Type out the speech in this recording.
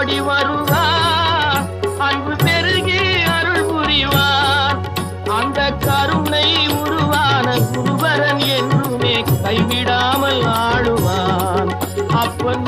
ஓடி வருவார் அன்பு பெருகி அருள் புரிவார் அந்த கருணை உருவான குருவரன் என்றுமே கைவிடாமல் ஆடுவான் அப்பன்